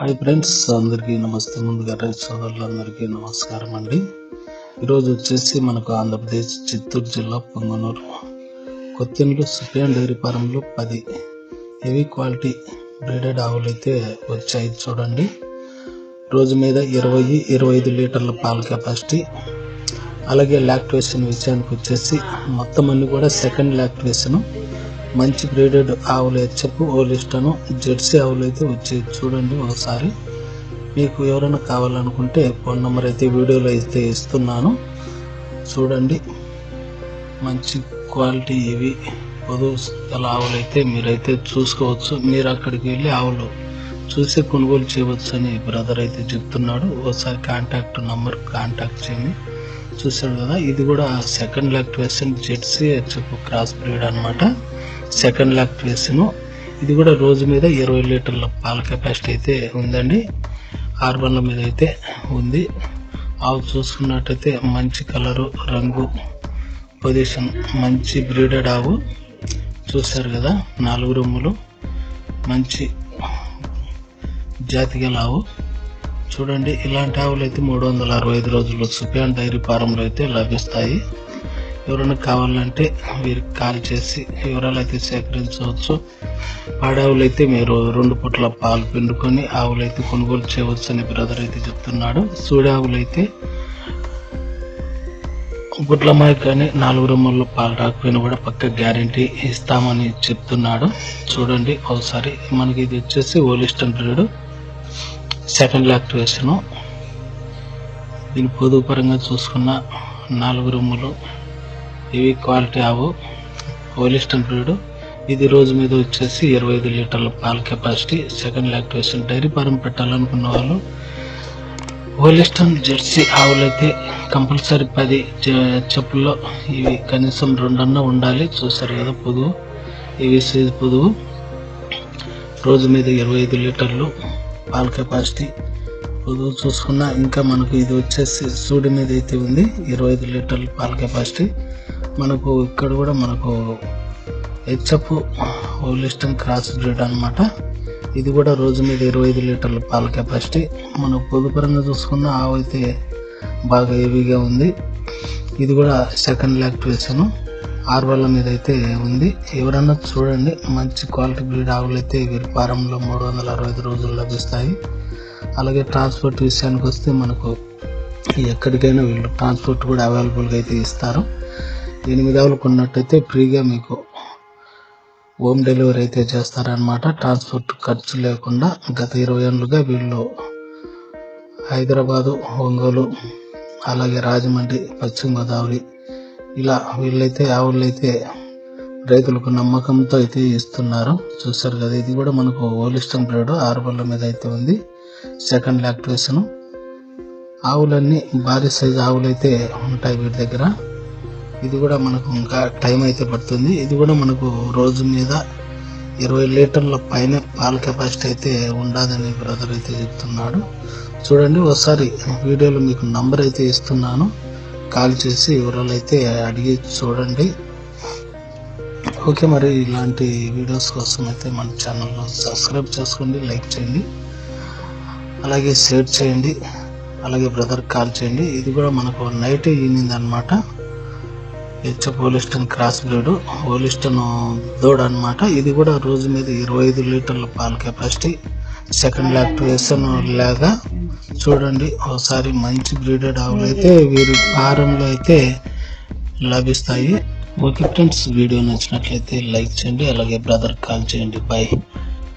Hi friends అందరికీ నమస్తే. ముందుగా రైతు సోదరులందరికీ నమస్కారం అండి. ఈరోజు వచ్చేసి మనకు ఆంధ్రప్రదేశ్ చిత్తూరు జిల్లా పొంగనూరు. కొత్తిండ్లు సుప్రీం డైరీ ఫారంలో పది. హెవీ క్వాలిటీ బ్రీడెడ్ ఆవులు అయితే వచ్చాయి చూడండి. రోజు మీద ఇరవై ఇరవై ఐదు లీటర్ల పాల కెపాసిటీ. అలాగే లాక్టివేషన్ విషయానికి వచ్చేసి మొత్తం అన్ని కూడా సెకండ్ లాక్టివేషన్ మంచి బ్రీడెడ్ ఆవులు హెచ్చపు ఓలిస్టను జెర్సీ ఆవులు అయితే వచ్చి చూడండి ఒకసారి. మీకు ఎవరైనా కావాలనుకుంటే ఫోన్ నెంబర్ అయితే వీడియోలో అయితే ఇస్తున్నాను. చూడండి. మంచి క్వాలిటీ ఇవి. పొదువు గల ఆవులు అయితే మీరైతే చూసుకోవచ్చు. మీరు అక్కడికి వెళ్ళి ఆవులు చూసి కొనుగోలు చేయవచ్చు అని బ్రదర్ అయితే చెప్తున్నాడు. ఒకసారి కాంటాక్ట్ నంబర్ కాంటాక్ట్ చేయండి. చూశాడు కదా ఇది కూడా సెకండ్ లాక్టివేషన్ జెర్సీ చెప్పు క్రాస్ బ్రీడ్ అనమాట సెకండ్ లాక్టివేషన్ ఇది కూడా రోజు మీద ఇరవై లీటర్ల పాల కెపాసిటీ అయితే ఉందండి. ఆరు బండ్ల మీద అయితే ఉంది. ఆవు చూసుకున్నట్టయితే మంచి కలరు రంగు పొజిషన్ మంచి బ్రీడెడ్ ఆవు. చూశారు కదా నాలుగు రొమ్ములు. మంచి జాతి గల ఆవు. చూడండి ఇలాంటి ఆవులు అయితే మూడు వందల అరవై ఐదు రోజులు సుప్యాన్ డైరీ ఫారంలో అయితే లభిస్తాయి. ఎవరైనా కావాలంటే వీరికి కాల్ చేసి వివరాలు అయితే సేకరించవచ్చు. పాడావులు అయితే మీరు రెండు పూట్ల పాలు పిండుకొని ఆవులు అయితే కొనుగోలు చేయవచ్చు అని బ్రదర్ అయితే చెప్తున్నాడు. సూడావులు అయితే గుడ్లమాయ కానీ నాలుగు రొమ్మల్లో పాలు రాకపోయినా కూడా పక్క గ్యారంటీ ఇస్తామని చెప్తున్నాడు. చూడండి ఒకసారి మనకి ఇది వచ్చేసి ఓలిస్టన్ బ్రీడ్. సెకండ్ లాక్టివేషను దీని పొదుగు పరంగా చూసుకున్న నాలుగు రూములు ఇవి క్వాలిటీ ఆవు. Holstein breed. ఇది రోజు మీద వచ్చేసి ఇరవై ఐదు లీటర్ల పాల capacity second lactation dairy farm పెట్టాలనుకున్న వాళ్ళు. ఓలిస్టన్ జెర్సీ ఆవులైతే కంపల్సరీ పది చెప్పుల్లో ఇవి కనీసం రెండన్నా ఉండాలి. చూసారు కదా పొదువు. ఇవి సీజ్ పొదువు. రోజు మీద ఇరవై ఐదు లీటర్లు పాల కెపాసిటీ పొదువు చూసుకున్న. ఇంకా మనకు ఇది వచ్చేసి సూడి మీద అయితే ఉంది. ఇరవై ఐదు లీటర్లు పాల కెపాసిటీ. మనకు ఇక్కడ కూడా మనకు హెచ్ఎఫ్ హోలిస్టన్ క్రాస్ బ్రీడ్ అనమాట ఇది కూడా రోజు మీద ఇరవై ఐదు లీటర్ల పాల కెపాసిటీ. మనం పొదుపరంగా చూసుకున్న ఆవు అయితే బాగా హెవీగా ఉంది. ఇది కూడా సెకండ్ లాక్టివేషన్ ఆరు మీద అయితే ఉంది. ఎవరన్నా చూడండి మంచి క్వాలిటీ బ్రీడ్ ఆవులు అయితే వీరి ఫారంలో మూడు వందల అరవై ఐదు రోజులు లభిస్తాయి. అలాగే ట్రాన్స్పోర్ట్ విషయానికి వస్తే మనకు ఎక్కడికైనా వీళ్ళు ట్రాన్స్పోర్ట్ కూడా అవైలబుల్గా అయితే ఇస్తారు. ఎనిమిది ఆవులు కొన్నట్టయితే ఫ్రీగా మీకు హోమ్ డెలివరీ అయితే చేస్తారనమాట ట్రాన్స్పోర్ట్ ఖర్చు లేకుండా గత ఇరవై ఏళ్ళుగా వీళ్ళు హైదరాబాదు ఒంగోలు అలాగే రాజమండ్రి పశ్చిమ గోదావరి ఇలా వీళ్ళైతే ఆవులైతే రైతులకు నమ్మకంతో అయితే ఇస్తున్నారు. చూస్తారు కదా ఇది కూడా మనకు ఓలిస్టన్ బ్రీడ్ ఆరు బళ్ళ మీద అయితే ఉంది. సెకండ్ లాక్టివేషన్ ఆవులన్నీ భారీ సైజు ఆవులైతే ఉంటాయి వీటి దగ్గర. ఇది కూడా మనకు ఇంకా టైం అయితే పడుతుంది. ఇది కూడా మనకు రోజు మీద ఇరవై లీటర్ల పైన పాల కెపాసిటీ అయితే ఉండదని బ్రదర్ అయితే చెప్తున్నాడు. చూడండి ఒకసారి వీడియోలో మీకు నంబర్ అయితే ఇస్తున్నాను. కాల్ చేసి వివరాలు అయితే అడిగి చూడండి. ఓకే మరి ఇలాంటి వీడియోస్ కోసం అయితే మన ఛానల్లో సబ్స్క్రైబ్ చేసుకోండి లైక్ చేయండి. అలాగే షేర్ చేయండి. అలాగే బ్రదర్ కాల్ చేయండి. ఇది కూడా మనకు నైట్ ఈనింది అనమాట HF Holstein cross breed Holstein దూడ అన్నమాట. ఇది కూడా రోజు మీద ఇరవై ఐదు లీటర్ల పాల కెపాసిటీ. సెకండ్ లాక్టేషన్ లాగా చూడండి. ఒకసారి మంచి బ్రీడెడ్ ఆవులు అయితే వీరి ఫారంలో అయితే లభిస్తాయి. ఓకే ఫ్రెండ్స్ వీడియో నచ్చినట్లయితే లైక్ చేయండి అలాగే బ్రదర్ కాల్ చేయండి. బాయ్